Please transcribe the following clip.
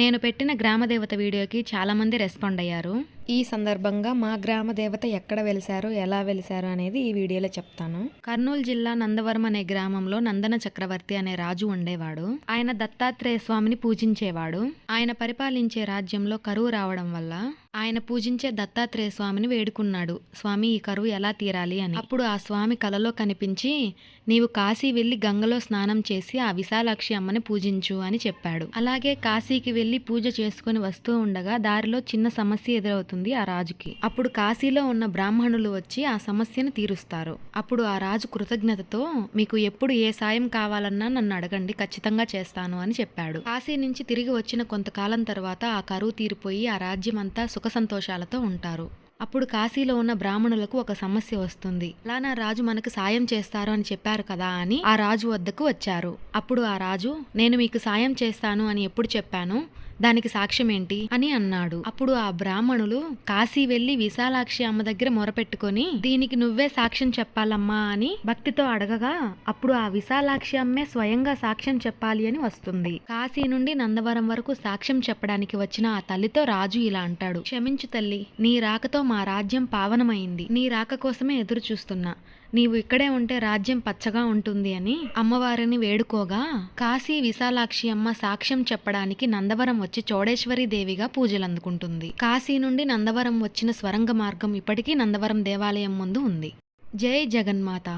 నేను పెట్టిన గ్రామదేవత వీడియోకి చాలామంది రెస్పాండ్ అయ్యారు. ఈ సందర్భంగా మా గ్రామ దేవత ఎక్కడ వెలిశారు ఎలా వెలిశారు అనేది ఈ వీడియోలో చెప్తాను. కర్నూలు జిల్లా నందవరం అనే గ్రామంలో నందన చక్రవర్తి అనే రాజు ఉండేవాడు. ఆయన దత్తాత్రేయ స్వామిని పూజించేవాడు. ఆయన పరిపాలించే రాజ్యంలో కరువు రావడం వల్ల ఆయన పూజించే దత్తాత్రేయ స్వామిని వేడుకున్నాడు. స్వామి ఈ కరువు ఎలా తీరాలి? అని. అప్పుడు ఆ స్వామి కలలో కనిపించి నీవు కాశీ వెళ్ళి గంగలో స్నానం చేసి ఆ విశాలాక్షి అమ్మని పూజించు అని చెప్పాడు. అలాగే కాశీకి వెళ్ళి పూజ చేసుకుని వస్తూ ఉండగా దారిలో చిన్న సమస్య ఎదురవుతుంది. ఆ రాజుకి. అప్పుడు కాశీలో ఉన్న బ్రాహ్మణులు వచ్చి ఆ సమస్యను తీరుస్తారు. అప్పుడు ఆ రాజు కృతజ్ఞతతో మీకు ఎప్పుడు ఏ సాయం కావాలన్నా నన్ను అడగండి ఖచ్చితంగా చేస్తాను అని చెప్పాడు. కాశీ నుంచి తిరిగి వచ్చిన కొంతకాలం తర్వాత ఆ కరువు తీరిపోయి ఆ రాజ్యం అంతా సుఖ సంతోషాలతో ఉంటారు. అప్పుడు కాశీలో ఉన్న బ్రాహ్మణులకు ఒక సమస్య వస్తుంది. లానా రాజు మనకు సాయం చేస్తారు అని చెప్పారు కదా అని ఆ రాజు వద్దకు వచ్చారు. అప్పుడు ఆ రాజు నేను మీకు సాయం చేస్తాను అని ఎప్పుడు చెప్పాను? దానికి సాక్ష్యం ఏంటి అని అన్నాడు. అప్పుడు ఆ బ్రాహ్మణులు కాశీ వెళ్ళి విశాలాక్షి అమ్మ దగ్గర మొరపెట్టుకొని దీనికి నువ్వే సాక్ష్యం చెప్పాలమ్మా అని భక్తితో అడగగా అప్పుడు ఆ విశాలాక్షి అమ్మే స్వయంగా సాక్ష్యం చెప్పాలి అని వస్తుంది. కాశీ నుండి నందవరం వరకు సాక్ష్యం చెప్పడానికి వచ్చిన ఆ తల్లితో రాజు ఇలా అంటాడు. క్షమించు తల్లి నీ రాకతో మా రాజ్యం పావనమైంది. నీ రాక కోసమే ఎదురు చూస్తున్నా నీవు ఇక్కడే ఉంటే రాజ్యం పచ్చగా ఉంటుంది అని అమ్మవారిని వేడుకోగా కాశీ విశాలాక్షి అమ్మ సాక్ష్యం చెప్పడానికి నందవరం వచ్చి చోడేశ్వరి దేవిగా పూజలు అందుకుంటుంది కాశీ నుండి నందవరం వచ్చిన స్వరంగ మార్గం ఇప్పటికీ నందవరం దేవాలయం ముందు ఉంది. జై జగన్మాత.